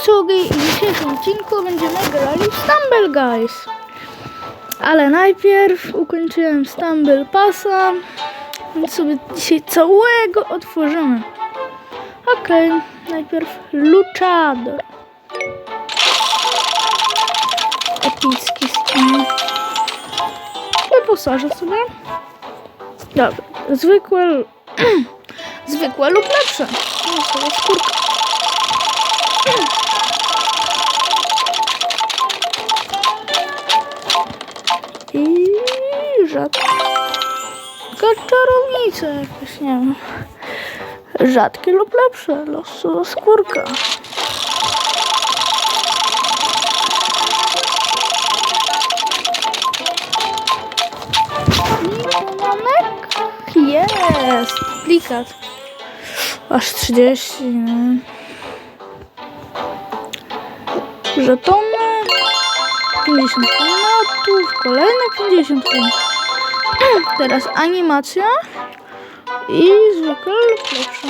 Sugi i w dzisiejszym odcinku będziemy grali w Stumble Guys. Ale najpierw ukończyłem Stumble Passa, więc sobie dzisiaj całego otworzymy. Okej, najpierw Luchador. Epicki skin. Wyposażę sobie. Dobra, zwykłe, zwykłe lub lepsze. No, skórka. rzadka czarownica jakaś, nie wiem. Rzadkie lub lepsze, losowa skórka. Jest! Plikat. Aż 30. nie? Żetony. 50 klimatów. Kolejne 50 klimatów. Teraz animacja. I zwykle lepsza.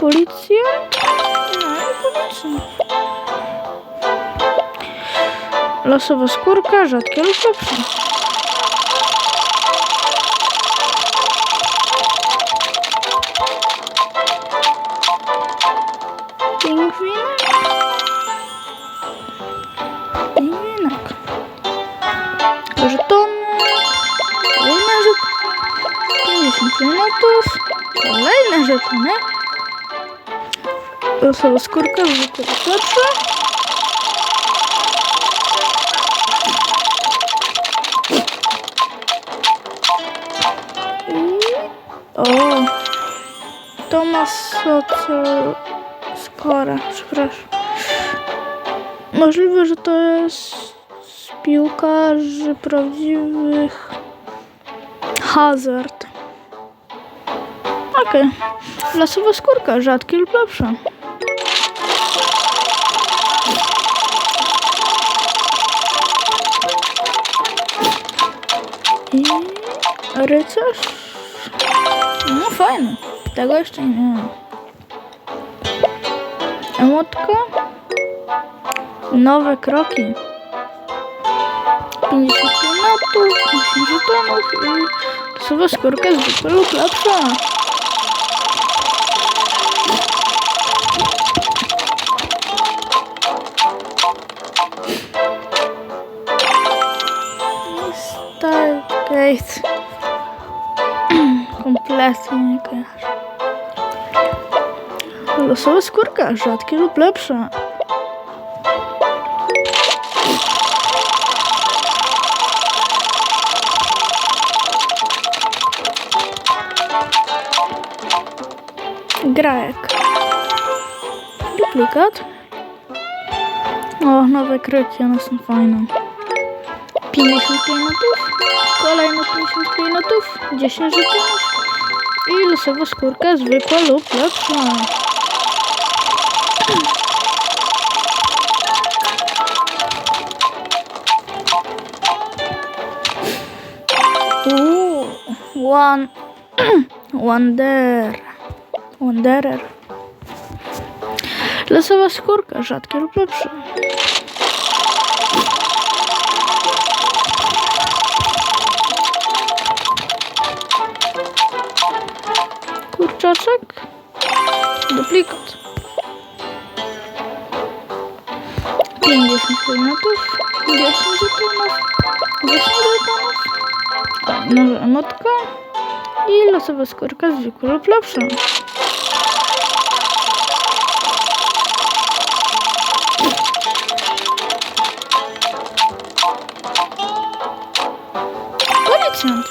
Policja? No i policja. Losowa skórka, rzadkie lub lepsze. Pingwinek? Pingwinek. Żetony. Kolejne żetony. 50 minutów. Kolejne żetony. Losowa skórka, zwykle lepsze. Skora, przepraszam. Możliwe, że to jest piłkarzy prawdziwych Hazard. Okej. Lasowa skórka, rzadkie lub lepsze. I rycerz? No fajny. Tego jeszcze nie miałem. Emotka. Nowe kroki. 50 klimatów, 10 żetonów i losowa skórka zwykle lub lepsza. Stargate. Kompletnie nie kojarzę. Losowa skórka, rzadkie lub lepsze. Grajek. Duplikat. O, nowe kryki, one są fajne. 50 klimatów. Kolejne 50 klimatów. 10 żetonów. I losowa skórka zwykła lub lepsza. Uuu, one, wonder, wanderer. Losowa skórka, rzadkie lub lepsze. Kurczaczek. Duplikat. 50 klimatów. 10 żetonów. 10 żetonów. Nowa emotka. I losowa skórka zwykła lub lepsza. Policjant.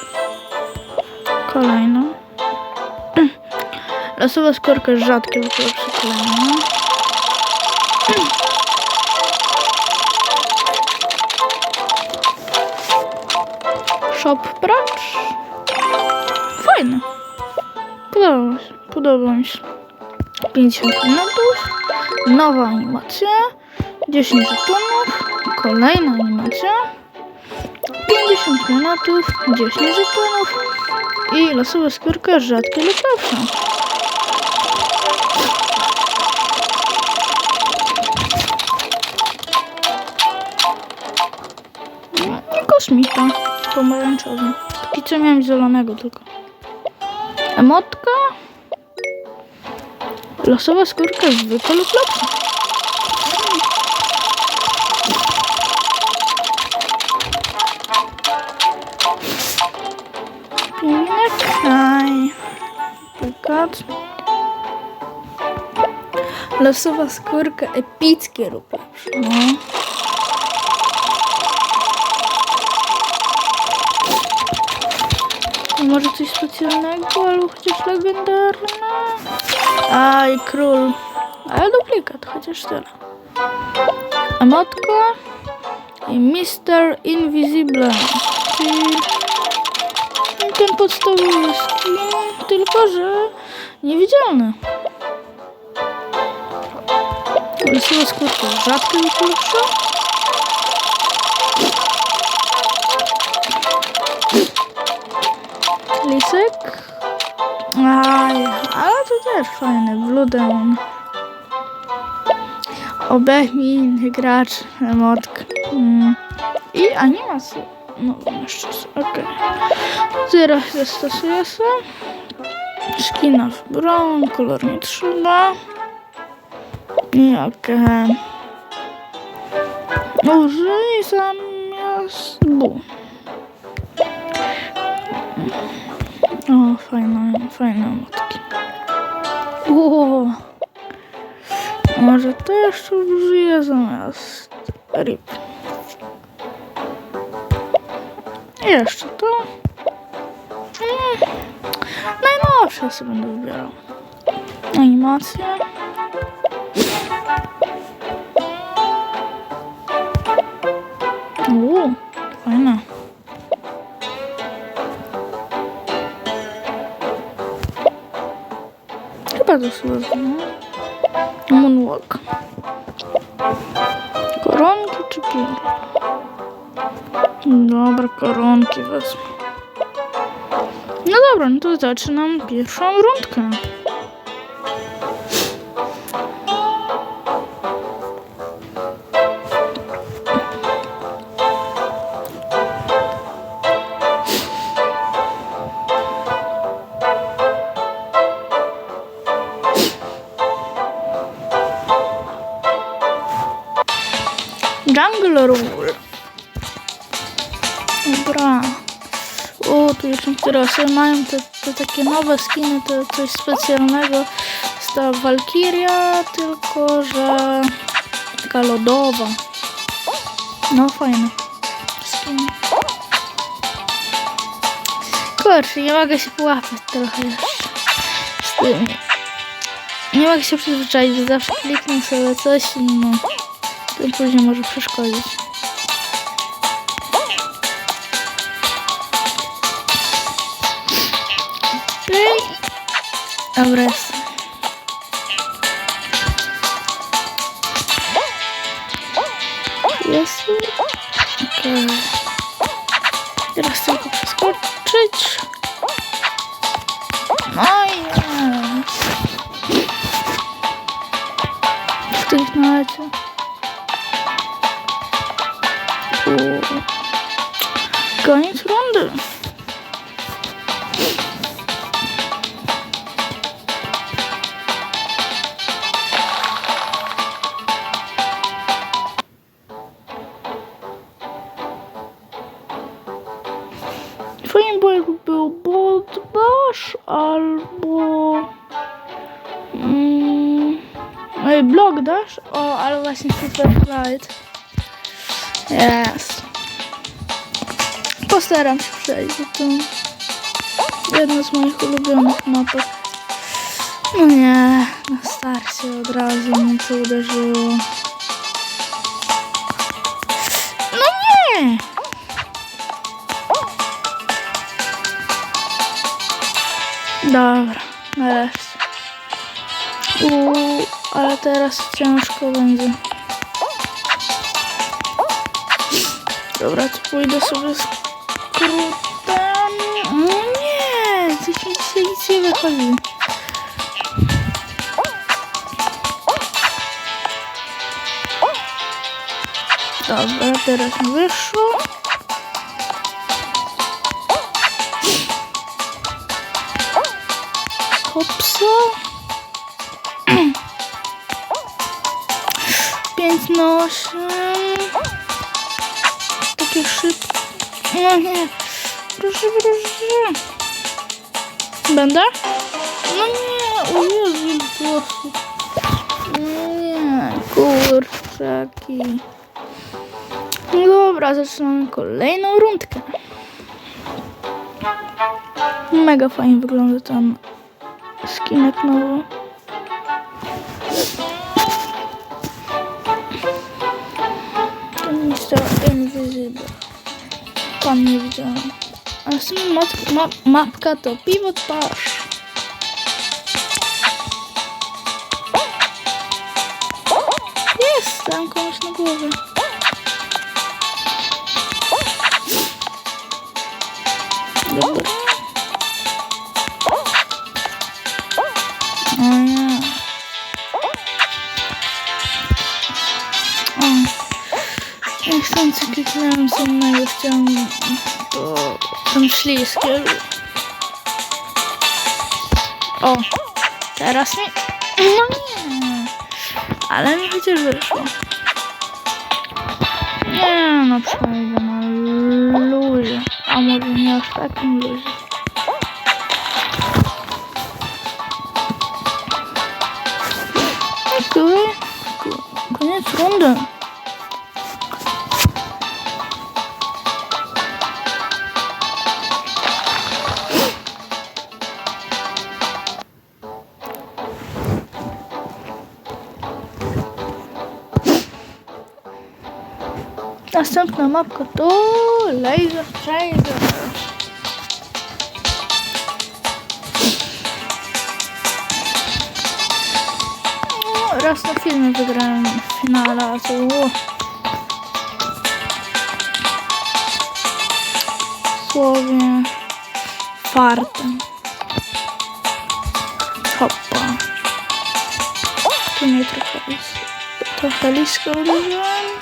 Kolejna. Losowa skórka rzadkie lub lepsze kolejne. Shop Bracz. Fajne. Podoba mi się. Podoba mi się. 50 minutów. Nowa animacja. 10 żetonów. Kolejna animacja. 50 granatów, 10 żetonów i losowa skórka rzadkie lub lepsza. I kosmita pomarańczowy. Póki co miałem zielonego tylko. Emotka. Losowa skórka zwykła lub lepsza. Okej. Przykład. Losowa skórka epickie lepsze. No. Może coś specjalnego, albo chociaż legendarne. Aj, król. Ale duplikat, chociaż tyle. Emotka i Mr. Invisible. Czyli ten podstawowy skin, tylko że niewidzialny. Losowa skórka rzadka i pierwsza. Lisek. Aj, ale to też fajny, Blue Demon. Obejmij inny gracz, emotka. Mm. I animacja. No, jeszcze okej. Zastosuję się. Skina w brown, kolor nie trzeba. I okej. Użyj zamiast bu. O, fajne, fajne motki. O, może to jeszcze użyję zamiast rip. Jeszcze to. Mm, najnowsze sobie będę wybierał. Animacja. Uuu, Sobie wezmę. Moonwalk. Koronki czy piór? Dobra, koronki wezmę. No dobra, no to zaczynam pierwszą rundkę. Osoby mają te, te takie nowe skiny, to coś specjalnego. Jest ta Valkyria, tylko że taka lodowa. No fajne. Skin. Kurczę, nie mogę się połapać trochę jeszcze. Nie mogę się przyzwyczaić, że zawsze kliknę sobie coś i no. To później może przeszkodzić. Dobra, jest. Okej. Teraz tylko przeskoczyć. No i. W tych nalecie. Koniec Twoim bojem był Bodbash albo... Mm, ej, Block Dash? O, ale właśnie Super Flight. Yes. Postaram się przejść, to jedna z moich ulubionych mapek. No nie, na starcie od razu mnie to uderzyło. No nie! Dobra, nareszcie. Uuu, ale teraz ciężko będzie. Dobra, to pójdę sobie skrótem. No nie, coś mi dzisiaj nic nie wychodzi. Dobra, teraz wyszło. Hopsa. Pięć na. Takie szybkie. No nie. Proszę, proszę. Będę? No nie, o Jezu, włosy. Nie, kurczaki. No dobra, zaczynamy kolejną rundkę. Mega fajnie wygląda ten skinek nowy. To Mr. Invisible. Pan nie widziałem. A mat- ma- mapka to Pivot Pasz. Jest, tam komuś na głowie. Niechcący kliknąłem z innego, chciałem to ten śliskie. O, teraz mi... No nie. Ale mi chociaż wyszło. Nie no, przejdę na luzie. A może nie aż takim luzie. Okej. Ko- Koniec rundy. Następna mapka to Laser. No, raz na filmie wygrałem w finale, to było słowie fartem. Hoppa. Tu nie trochę trochę lisko uderzyłem.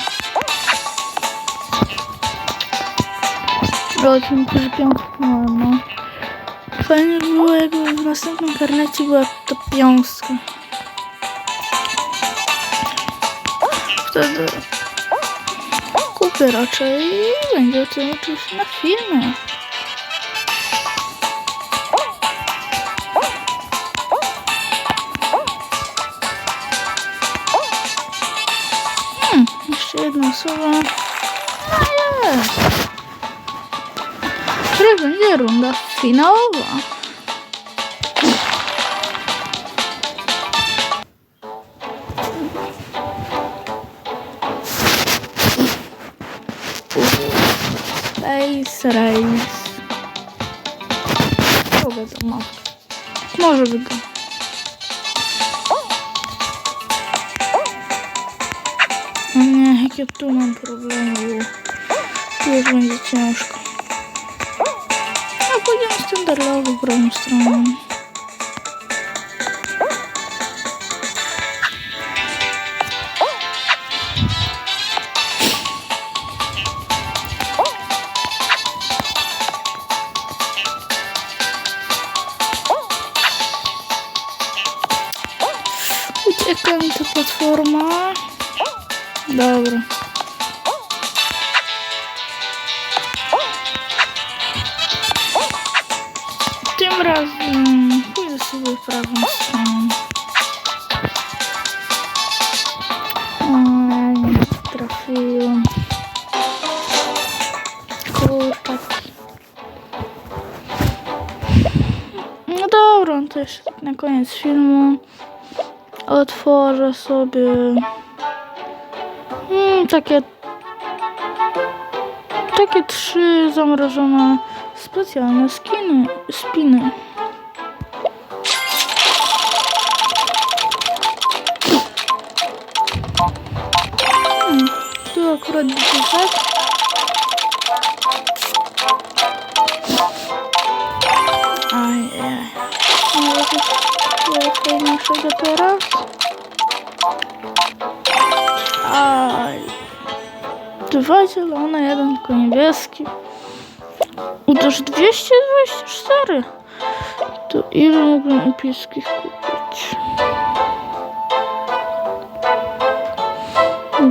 Rodzin, którzy piątkę no. Fajnie by było, jakby w następnym karnecie była to piąstka. Wtedy kupię raczej i będzie to oczywiście na filmie. Hmm, jeszcze jedna osoba. No jest. Teraz będzie runda finałowa. Space Race. Kogo to ma? Może wygra. Nie, jakie tu mam problemy. Tu już będzie ciężko. No pójdziemy standardowo w prawą stronę. Tym razem pójdę sobie prawą stronę. O, nie trafiłem. Kurczaki. No dobra, to jeszcze na koniec filmu otworzę sobie mm, takie takie trzy zamrożone specjalne skiny, spiny. Bunu akura düşürsek Ay evet. Я еще готовый раз. Ай. Два зелона, один коневески. Это ну, же 200-200 штары. То или могу писки купить.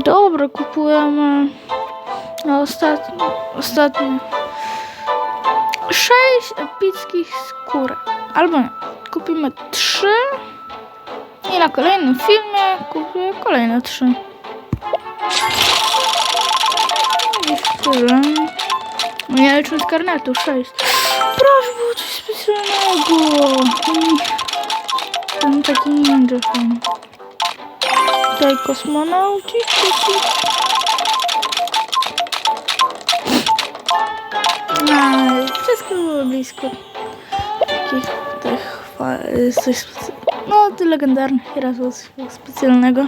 Dobra, kupujemy ostatni, ostatnie sześć epickich skórek. Albo nie, kupimy trzy i na kolejnym filmie kupię kolejne trzy. I tyle. No ja liczę z karnetu, sześć. Proszę, było coś specjalnego. Ten taki ninja film. Tutaj kosmonauci. Aj, wszystko było blisko. Takich tych coś No, ty legendarny raz coś specjalnego.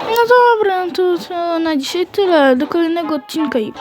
No dobra, no to, to na dzisiaj tyle. Do kolejnego odcinka i